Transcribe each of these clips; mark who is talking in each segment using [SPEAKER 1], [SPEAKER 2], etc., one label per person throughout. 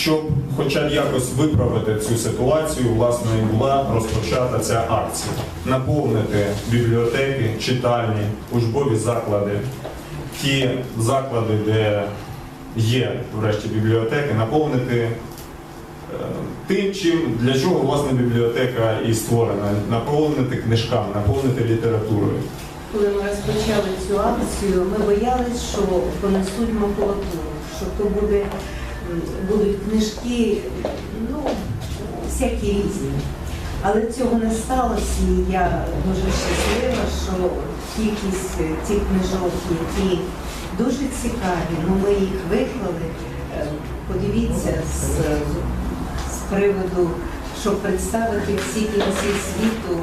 [SPEAKER 1] щоб хоча б якось виправити цю ситуацію, власне, і була розпочата ця акція. Наповнити бібліотеки, читальні, учбові заклади, ті заклади, де є врешті бібліотеки, наповнити е, тим, чим для чого власне бібліотека і створена, наповнити книжками, наповнити літературою.
[SPEAKER 2] Коли ми розпочали цю акцію, ми боялись, що понесуть макулатуру, що то буде, будуть книжки, ну, всякі різні. Але цього не сталося, і я дуже щаслива, що кількість цих книжок, які дуже цікаві, ну ми їх виклали. Е, Подивіться з, з приводу, щоб представити всі кінці світу,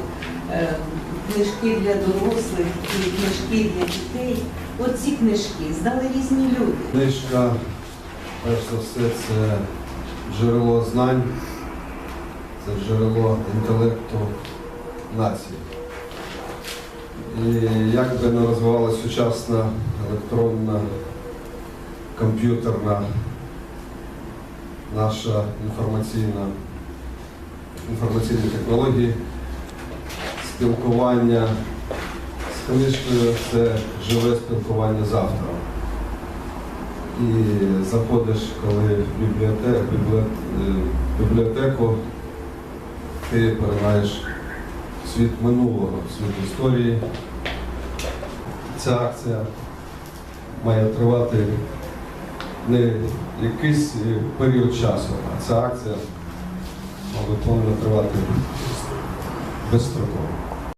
[SPEAKER 2] е, книжки для дорослих і книжки для дітей. От ці книжки здали різні люди.
[SPEAKER 3] Книжка, перш за все, це джерело знань, це джерело інтелекту нації. І як би не розвивалася сучасна електронна, комп'ютерна, наша інформаційна, інформаційні технології, спілкування з книжкою це живе спілкування з автором. І заходиш, коли в бібліотеку, бібліотеку, ти поринаєш світ минулого, світ історії. Ця акція має тривати не якийсь е, період часу, а ця акція повинна тривати безстроково.